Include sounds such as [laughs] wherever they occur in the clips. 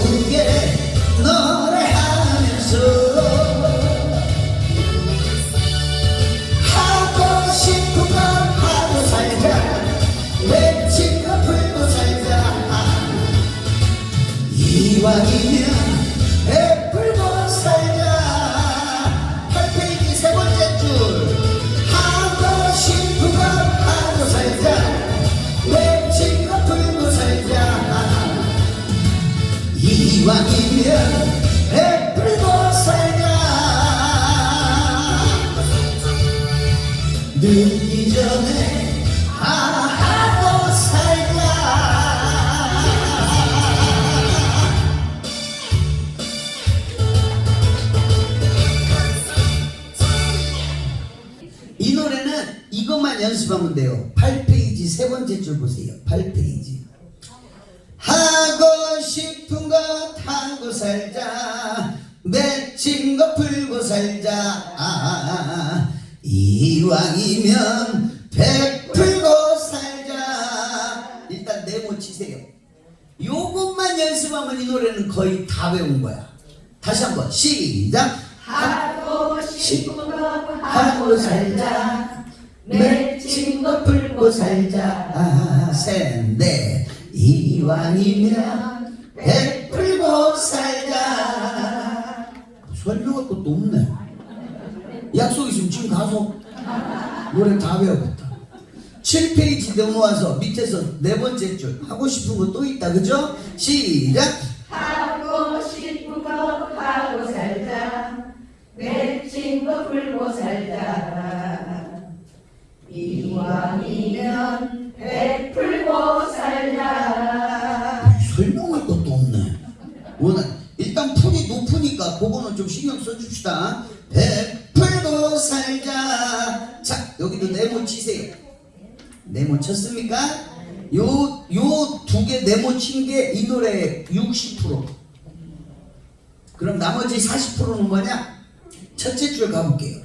흥겨우게 노 이것만 연습하면 돼요. 8페이지 세 번째 줄 보세요. 8페이지. 하고 싶은 것 하고 살자. 맺힌 거 풀고 살자. 아, 이왕이면 베풀고 살자. 일단 네모 치세요. 요것만 연습하면 이 노래는 거의 다 외운 거야. 다시 한번 시작. 하고 싶은 거 하고 살자 맺힌 거 풀고 살자. 아, 셋넷. 이왕이면 베풀고 살자. 설명할 것도 없네. 약속 있으면 지금 가서 노래 다 외워봤다. 7페이지 넘어와서 밑에서 네 번째 줄 하고 싶은 거 또 있다. 그죠? 시작 이왕이면 베풀고 살자 설명할 것도 없네. 워낙 일단 풀이 높으니까 그거는 좀 신경 써줍시다. 베풀고 살자. 자 여기도 네모 치세요. 네모 쳤습니까? 요 요 두 개 네모 친 게 이 노래 60%. 그럼 나머지 40%는 뭐냐? 첫째 줄 가볼게요.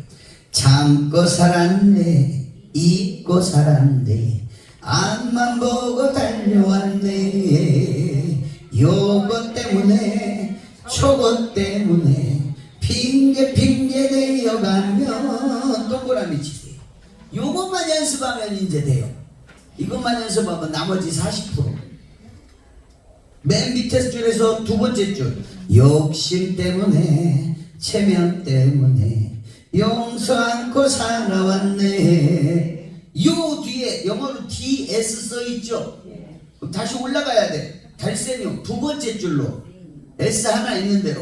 참고 살았네, 잊고 살았네, 앞만 보고 달려왔네. 요것 때문에, 저것 때문에, 핑계 핑계 대여가면 동그라미 치세요. 요것만 연습하면 이제 돼요. 이것만 연습하면 나머지 40%. 맨 밑에 줄에서 두 번째 줄 욕심 때문에 체면 때문에 용서 않고 살아왔네. 요 뒤에 영어로 DS 써 있죠? 그럼 다시 올라가야 돼. 달세뇨 두 번째 줄로. S 하나 있는 대로.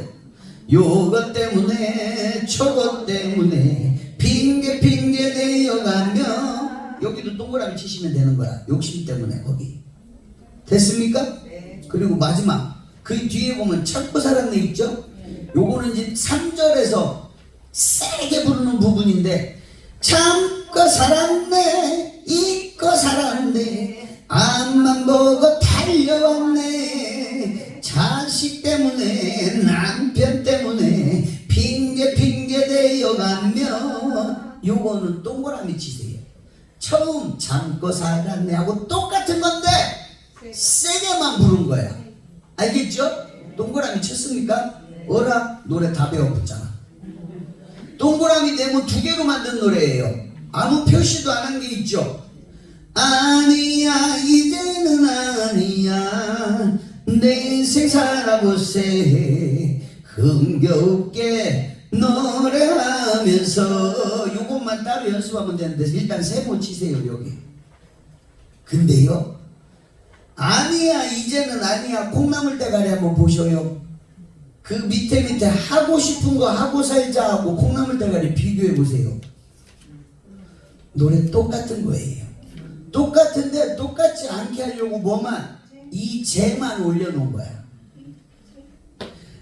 요것 때문에 저것 때문에 핑계 핑계 대여가며 여기도 동그라미 치시면 되는 거야. 욕심 때문에 거기. 됐습니까? 그리고 마지막. 그 뒤에 보면 참고 살았네 있죠? 요거는 이제 3절에서 세게 부르는 부분인데 참고 살았네 잊고 살았네 앞만 보고 달려왔네. 자식 때문에 남편 때문에 핑계 핑계 대여가며 요거는 동그라미 치세요. 처음 참고 살았네 하고 똑같은 건데 세게만 부른 거야. 알겠죠? 동그라미 쳤습니까? 어라? 노래 다 배워봤잖아 동그라미 네모 두 개로 만든 노래예요. 아무 표시도 안 한 게 있죠. 아니야 이제는 아니야. 내 인생 살아보세 흥겹게 노래하면서. 요것만 따로 연습하면 되는데 일단 세모 치세요 여기. 근데요 아니야 이제는 아니야. 콩나물 대가리 한번 보셔요 그 밑에 밑에 하고 싶은 거 하고 살자 하고 콩나물 대가리 비교해 보세요. 노래 똑같은 거예요. 똑같은데 똑같지 않게 하려고 뭐만 이 재만 올려놓은 거야.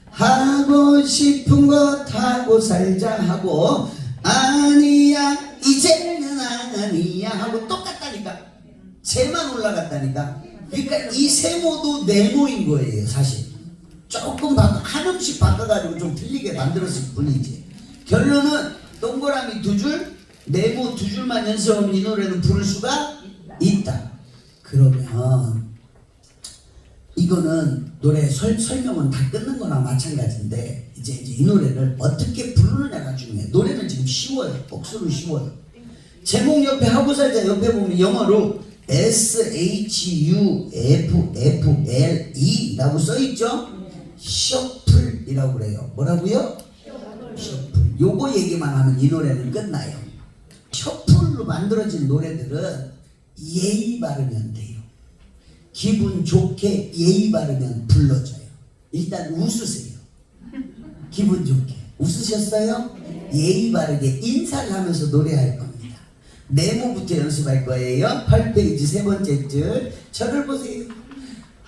하고 싶은 거 하고 살자 하고 아니야 이제는 아니야 하고 똑같다니까 재만 올라갔다니까 그러니까 이 세모도 네모인 거예요 사실 조금 바꿔, 한 음씩 바꿔가지고 좀 틀리게 만들었을 뿐이지. 결론은 동그라미 두 줄, 네모 두 줄만 연습하면 이 노래는 부를 수가 있다. 그러면 이거는 노래 설, 설명은 다 끊는 거나 마찬가지인데 이제, 이제 이 노래를 어떻게 부르느냐가 중요해. 노래는 지금 쉬워요. 복수는 쉬워요. 제목 옆에 하고 살자 옆에 보면 영어로 S H U F F L E라고 써 있죠. 셔플이라고 그래요. 뭐라고요? 셔플. 요거 얘기만 하면 이 노래는 끝나요. 셔플로 만들어진 노래들은 예의 바르면 돼요. 기분 좋게 예의 바르면 불러줘요. 일단 웃으세요. 기분 좋게. 웃으셨어요? 예의 바르게 인사를 하면서 노래할 겁니다. 네모부터 연습할 거예요. 8페이지 세 번째 줄. 저를 보세요.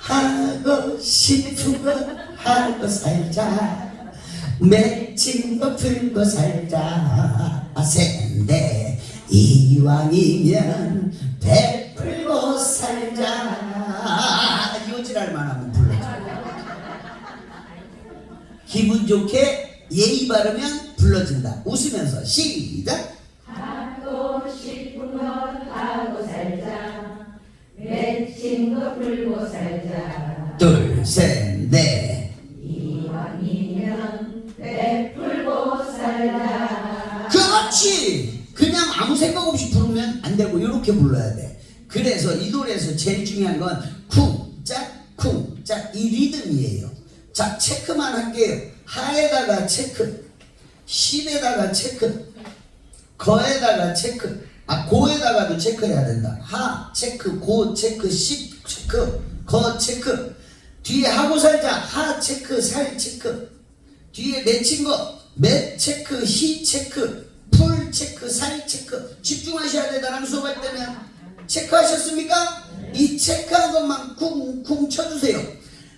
하고 싶은 거 하고 살자. 맺힌 거 풀고 살자. 아센데 이왕이면 베풀고 살자. 요지랄 만 하면 불러줘. 기분 좋게 예의 바르면 불러준다. 웃으면서 시작. 풀고 살자 둘, 셋, 넷. 이왕이면 베풀고 살자 그렇지. 그냥 아무 생각 없이 부르면 안 되고 이렇게 불러야 돼. 그래서 이 노래에서 제일 중요한 건 쿵짝 쿵짝 이 리듬이에요. 자 체크만 할게요. 하에다가 체크, 십에다가 체크, 거에다가 체크, 아 고에다가도 체크해야 된다. 하 체크, 고 체크, 십 체크, 거 체크. 뒤에 하고 살자 하 체크, 살 체크. 뒤에 맺힌 거, 맺 체크, 히 체크, 풀 체크, 살 체크. 집중하셔야 돼, 나랑 수업할 때면. 체크하셨습니까? 이 체크한 것만 쿵쿵 쳐주세요.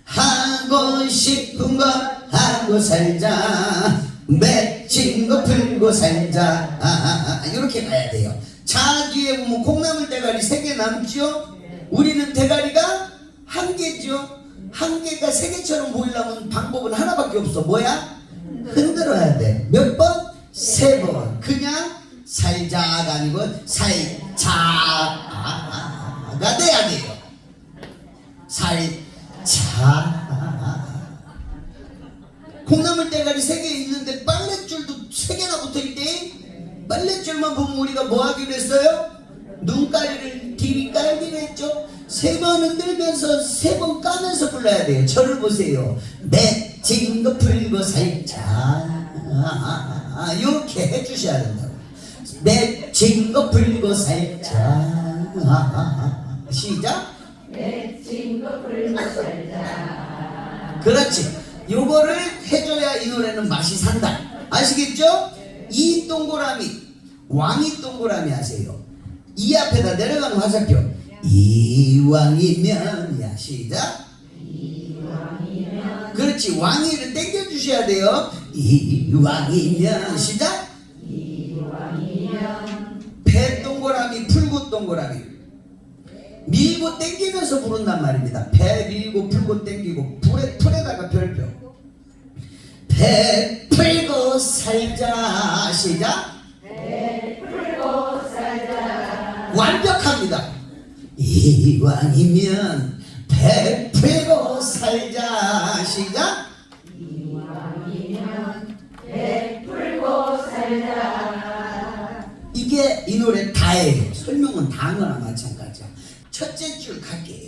하고 싶은 거 하고 살자. 맺힌 거 풀고 살자. 아, 아, 아, 이렇게 가야 돼요. 자, 뒤에 보면 콩나물 대가리 세 개 남죠? 우리는 대가리가 한 개죠? 한 개가 세 개처럼 보이려면 방법은 하나밖에 없어. 뭐야? 흔들어야 돼. 몇 번? 세 번. 그냥 살자가 아니고 살자가 돼야 돼요. 살자. 콩나물 대가리 세 개 있는데 빨랫줄도 세 개나 붙어 있대. 빨랫줄만 보면 우리가 뭐 하기로 했어요? 눈가리를 뒤리 깔기로 했죠. 세 번 흔들면서 세 번 까면서 불러야 돼요. 저를 보세요. 맺힌 거 풀고 살자 이렇게 해주셔야 된다고 맺힌 거 풀고 살자 시작 맺힌 거 풀고 살자 그렇지 요거를 해줘야 이 노래는 맛이 산다 아시겠죠? 이 동그라미 왕이 동그라미 하세요. 이 앞에다 내려가는 화살표. 이왕이면이야. 시작. 그렇지. 왕이를 땡겨 주셔야 돼요. 이왕이면. 시작. 배 동그라미 풀고 동그라미. 밀고 땡기면서 부른단 말입니다. 배 밀고 풀고 땡기고 풀에, 풀에다가 별표. 배 풀고 살자 시작 풀고 살자 완벽합니다. 이왕이면 베풀고 살자 시작. 풀고 살자 이게 이 노래 다예요. 설명은 단어나 마찬가지야. 첫째 줄 갈게요.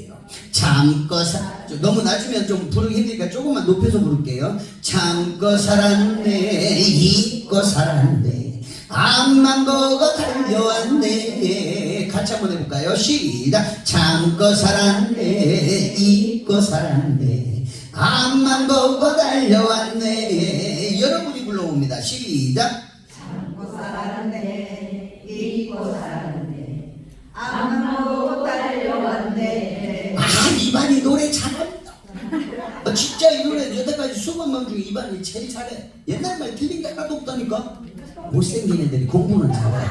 참고 살 너무 낮으면 좀 부르기 힘드니까 조금만 높여서 부를게요. 참고 살았네 잊고 살았네. 앞만 보고 달려왔네. 같이 한번 해볼까요? 시작. 참고 살았네 잊고 살았네. 앞만 보고 달려왔네. 여러분이 불러봅니다. 시작. 참고 살았네 잊고 살았네. 앞만 보고 달려왔네 노래 잘한다. 아, 진짜 이 노래 여태까지 수만 명 중에 이반이 제일 잘해. 옛날 말 틀린 게 하나도 없다니까? 못생긴 애들이 공부는 잘해.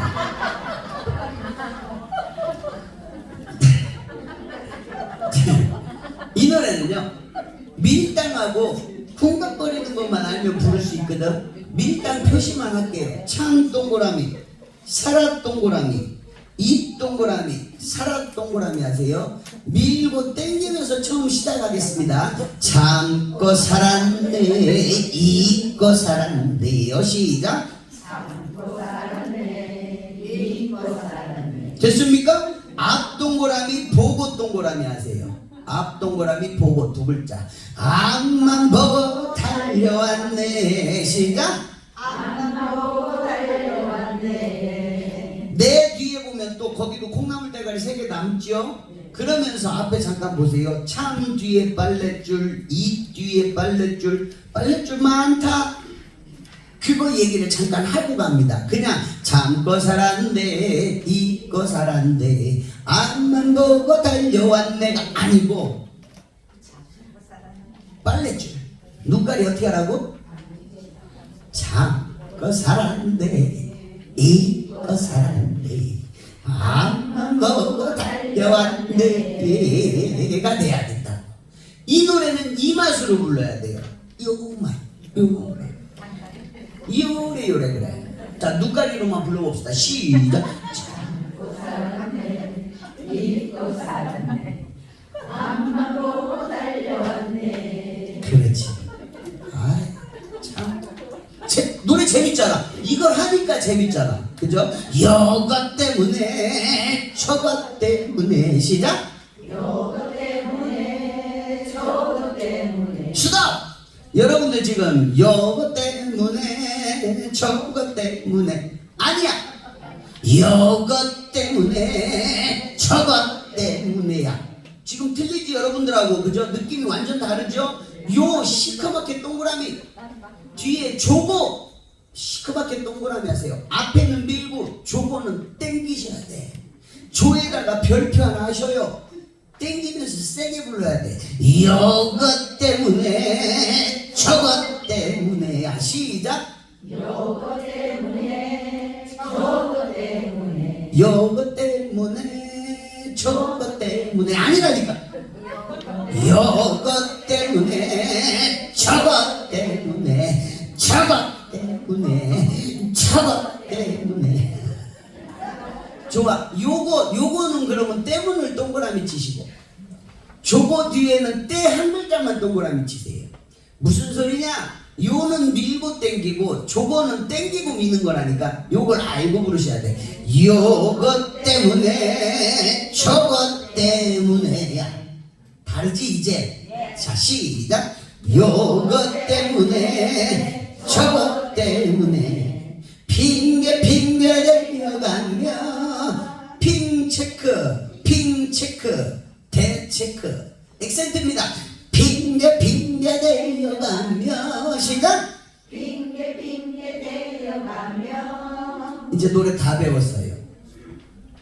[laughs] 이 노래는요 밀당하고 쿵각거리는 것만 알면 부를 수 있거든. 밀당 표시만 할게요. 참 동그라미 사라 동그라미 이 동그라미 사라 동그라미 하세요 밀고 땡기면서 처음 시작하겠습니다 참고 살았네 잊고 살았네요 시작 잊고 살았네 됐습니까? 앞 동그라미 보고 동그라미 하세요. 앞 동그라미 보고 두 글자. 앞만 보고 달려왔네. 시작. 앞만 보고 달려왔네 내 뒤에 보면 또 거기도 콩나물 대가리 세 개 남죠? 그러면서 앞에 잠깐 보세요. 참 뒤에 빨랫줄, 이 뒤에 빨랫줄, 빨랫줄 많다. 그거 얘기를 잠깐 하고 갑니다. 그냥 참고 살았네, 잊고 살았네, 앞만 보고 달려왔네가 아니고 빨랫줄. 눈깔이 어떻게 하라고? 참고 살았네, 잊고 살았네, 앞만 보고 달려왔네가 돼야 된다. 이 노래는 이 맛으로 불러야 돼요. 요맛, 요맛. 요래 요래 그래. 자 눈가리로만 불러봅시다. 시작. 달려왔네 그렇지. 아 참. 제, 노래 재밌잖아. 이걸 하니까 재밌잖아. 그죠? 여것 때문에 저것 때문에 시작. 요거 때문에 저거 때문에 수다. 여러분들 지금 여것 때문에 저것 때문에 아니야. 여것 때문에 저것 때문에야. 지금 틀리지 여러분들하고 그죠? 느낌이 완전 다르죠? 요 시커멓게 동그라미 뒤에 조고 시커멓게 동그라미 하세요. 앞에는 밀고 조고는 땡기셔야 돼. 조에다가 별표 하나 하셔요. 땡기면서 세게 불러야 돼. 이것 때문에 저것 때문에 야 시작. 요거 때문에 저거 때문에 이것 때문에 저것 때문에 아니라니까. 이것 때문에 저것 때문에 저것 때문에 저것 때문에 좋아. 요거 요거는 그러면 때문을 동그라미 치시고 저거 뒤에는 때 한 글자만 동그라미 치세요. 무슨 소리냐? 요는 밀고 땡기고 저거는 땡기고 미는 거라니까 요걸 알고 부르셔야 돼. 요것 때문에 저것 때문에야 다르지 이제. 자 시작. 요것 때문에 저것 때문에 핑계 핑계 대려가며 핑 체크 핑 체크 대체크 액센트입니다 핑계 핑계 대려가며 시작 빙계 빙계 대려가며 이제 노래 다 배웠어요.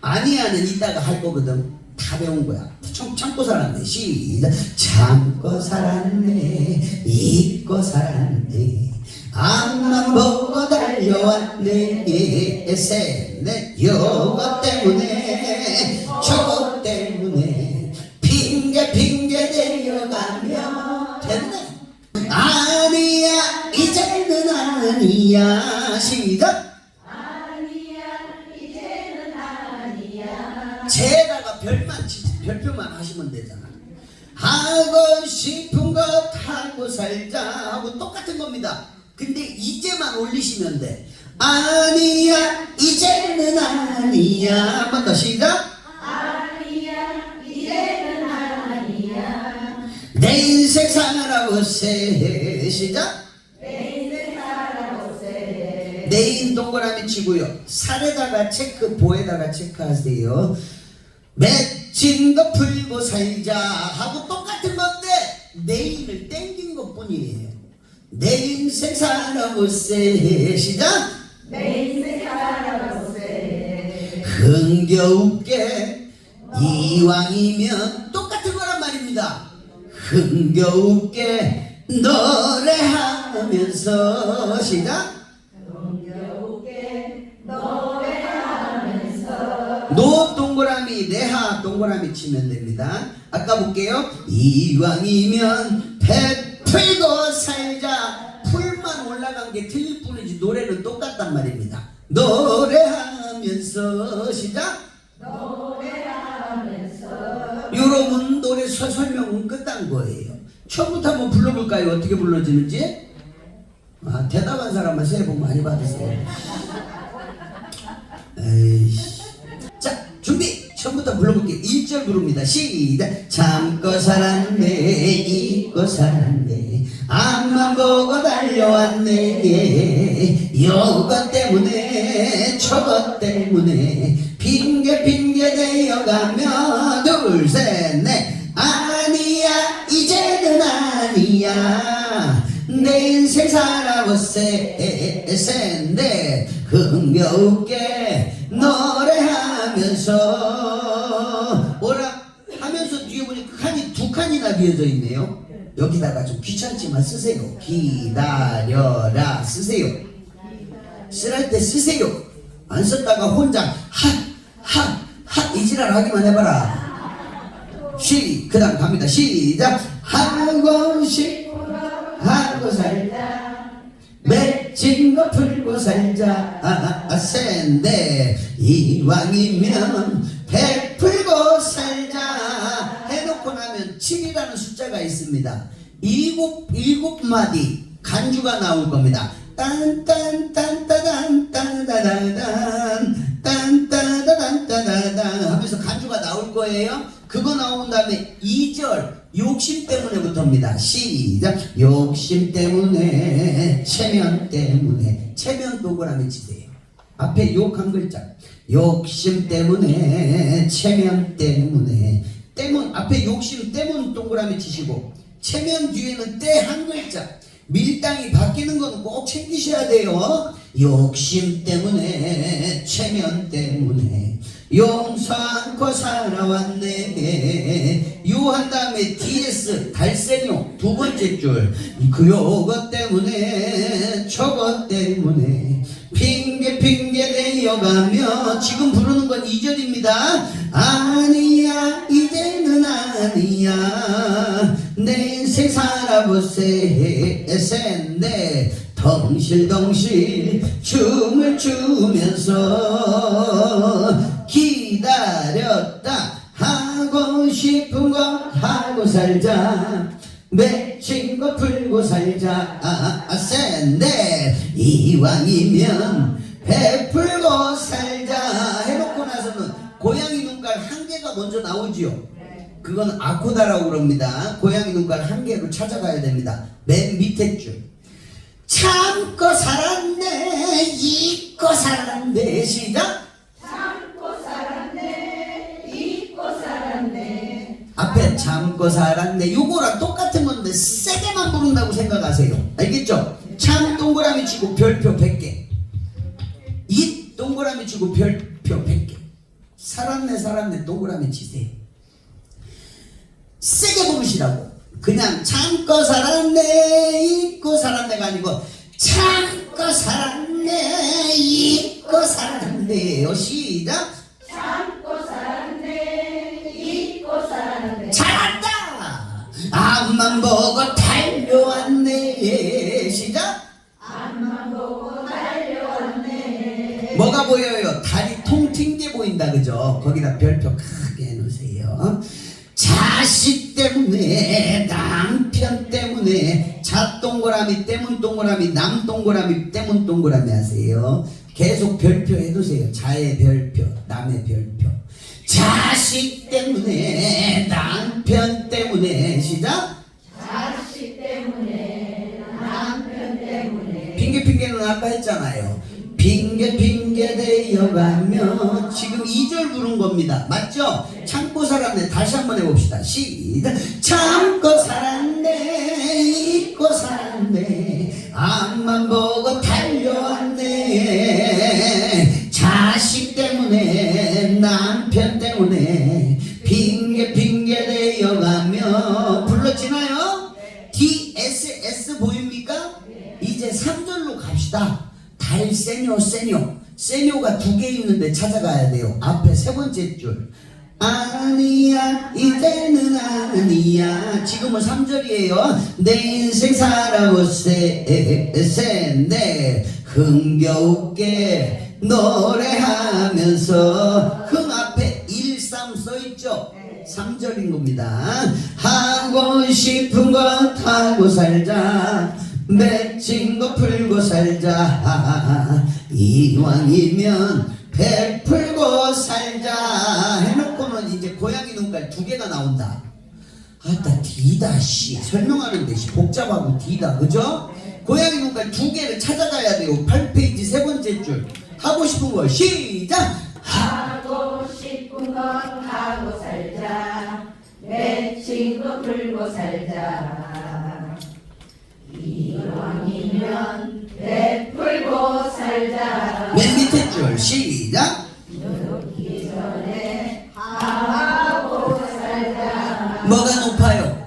아니야는 이따가 할 거거든. 다 배운 거야. 참, 참고 살았네. 시작. 참고 살았네. 잊고 살았네. 앞만 보고 달려왔네. 셋넷 요거 때문에 저거 때문에 핑계 핑계 대려가며 됐네. 아니야 이제는 아니야 시작. 제다가 별만 치 별표만 하시면 되잖아. 하고 싶은 것 하고 살자 하고 똑같은 겁니다. 근데 이제만 올리시면 돼. 아니야 이제는 아니야 한 번 더 시작. 아니야 이제는 아니야 내 인생 살아보세 시작. 내 인생 살아보세 내인 동그라미 치고요. 살에다가 체크, 보에다가 체크하세요. 맺힌 거 풀고 살자 하고 똑같은 건데 내인을 땡긴 것 뿐이에요. 내 인생 살아보세 시작. 내 인생 살아보세 흥겨울게 이왕이면 똑같은 거란 말입니다. 흥겨울게 노래하면서 시작. 동겨우게 노래하면서 노 동그라미 내하 동그라미 치면 됩니다. 아까 볼게요. 이왕이면 배 풀고 살자. 풀만 올라간 게 틀릴 뿐이지 노래는 똑같단 말입니다. 노래하면서 시작. 노래하면서 여러분 노래 설- 설명은 끝난 거예요. 처음부터 한번 불러볼까요? 어떻게 불러지는지? 아, 대답한 사람만 새해 복 많이 받으세요. 에이씨. 자, 준비! 처음부터 불러볼게요. 1절 부릅니다. 시작! 참고 살았네, 잊고 살았네, 앞만 보고 달려왔네, 요것 때문에, 저것 때문에, 핑계 핑계 대어가며, 둘, 셋, 넷, 아니야, 이제는 아니야. 내 인생 살아보세 셋넷. 흥겨울게 노래하면서. 오라 하면서 뒤에 보니까 칸이 두 칸이나 비어져 있네요 여기다가 좀 귀찮지만 쓰세요 기다려라 쓰세요 쓸할 때 쓰세요 안 썼다가 혼자 하 하 하 이지랄 하기만 해봐라 시, 그 다음 갑니다. 시작. 하고 싶, 하고 살자. 맺힌 거 풀고 살자. 아, 아, 센데, 이왕이면 베풀고 살자. 나면 7이라는 숫자가 있습니다. 일곱, 일곱 마디 간주가 나올 겁니다. 딴딴딴따단, 따다다단, 딴따다단따다단 하면서 간주가 나올 거예요. 그거 나온 다음에 2절 욕심 때문에부터입니다. 시작. 욕심 때문에 체면 때문에 체면 동그라미 치세요. 앞에 욕 한 글자. 욕심 때문에 체면 때문에 때문 앞에 욕심 때문 동그라미 치시고 체면 뒤에는 때 한 글자. 밀당이 바뀌는 건 꼭 챙기셔야 돼요. 욕심 때문에 체면 때문에. 용서 않고 살아왔네. 요한 다음에 DS 달센요. 두 번째 줄 그 요것 때문에 저것 때문에. 핑계 핑계 대여가며 지금 부르는 건 2절입니다 살아보세 셋넷 덩실덩실 춤을 추면서 기다렸다 하고 싶은 거 하고 살자. 맺힌 거 풀고 살자. 아, 아, 센데 이왕이면 베풀고 살자. 해놓고 나서는 고양이 눈깔 한 개가 먼저 나오지요 그건 아코다라고 그럽니다. 고양이 눈깔 한 개로 찾아가야 됩니다. 맨 밑에 줄. 참고 살았네, 잊고 살았네, 시작. 참고 살았네 잊고 살았네 앞에 참고 살았네. 요거랑 똑같은 건데 세게만 부른다고 생각하세요. 알겠죠? 참 동그라미 치고 별표 100개. 이 동그라미 치고 별표 100개. 살았네 살았네 동그라미 치세요. 세게 부르시라고. 그냥 참고 살았네 잊고 살았네가 아니고 참고 살았네 잊고 살았네요. 시작. 참고 살았네 잊고 살았네 잘한다. 앞만 보고 달려왔네. 시작. 앞만 보고 달려왔네 뭐가 보여요? 다리 통튕게 보인다 그죠? 거기다 별표 크게 해놓으세요. 자식 때문에 남편 때문에 자 동그라미 때문 동그라미 남 동그라미 때문 동그라미 하세요. 계속 별표 해두세요. 자의 별표 남의 별표 자식 때문에 남편 때문에 시작 자식 때문에 남편 때문에 핑계 핑계는 아까 했잖아요. 핑계 핑계 대여가며 지금 2절 부른 겁니다. 맞죠? 참고 살았네. 다시 한번 해봅시다. 시작. 참고 살았네. 잊고 살았네. 앞만 보고 달 두 개 있는데 찾아가야 돼요. 앞에 세 번째 줄. 아니야 이제는 아니야 지금은 3절이에요. 내 인생 살아보세 셋넷 흥겨우게 노래하면서 흥 앞에 1, 3 써있죠? 3절인 겁니다. 하고 싶은 것 하고 살자 맺힌 거 풀고 살자. 이왕이면 베풀고 살자. 해놓고는 이제 고양이 눈깔 두 개가 나온다. 아따 디다 씨. 설명하는데 씨. 복잡하고 디다. 그죠? 고양이 눈깔 두 개를 찾아가야 돼요. 8페이지 세 번째 줄. 하고 싶은 거 시작! 하고 싶은 것 하고 살자. 맺힌 거 풀고 살자 이왕이면 베풀고 살자. 맨 밑에 줄 시작. 늙기 전에 하고 살자. 뭐가 높아요?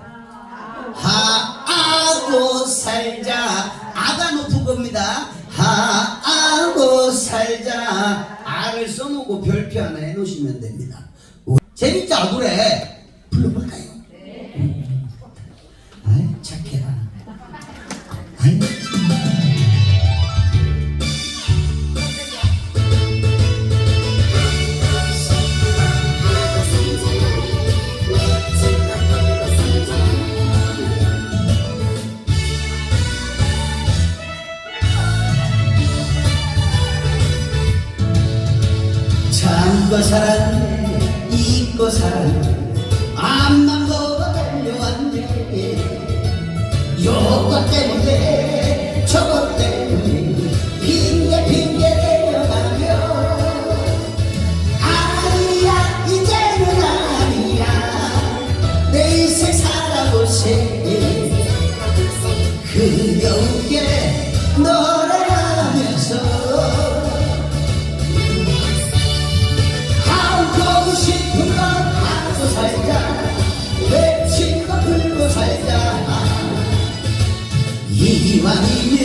하하고 살자. 아가 높은 겁니다. 하하고 살자. 아를 써놓고 별표 하나 해놓으시면 됩니다. 재밌죠 노래 불러볼까요? 이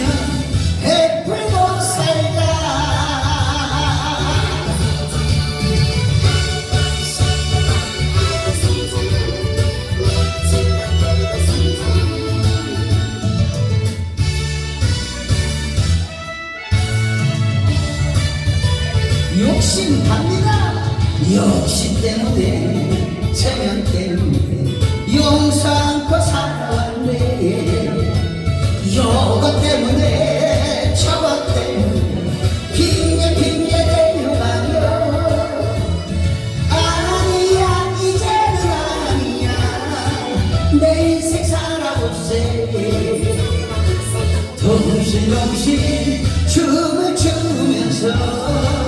인생 살아보세 정신정신 춤을 추면서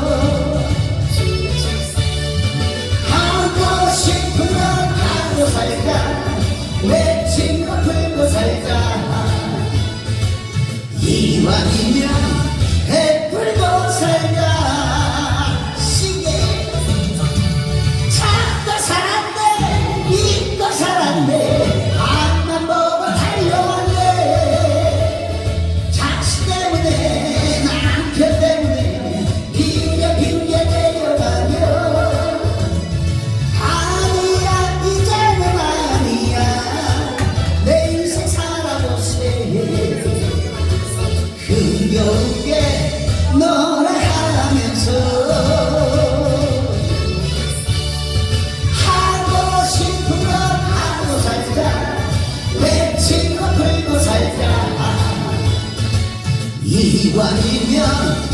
ว่าอีกอย่าง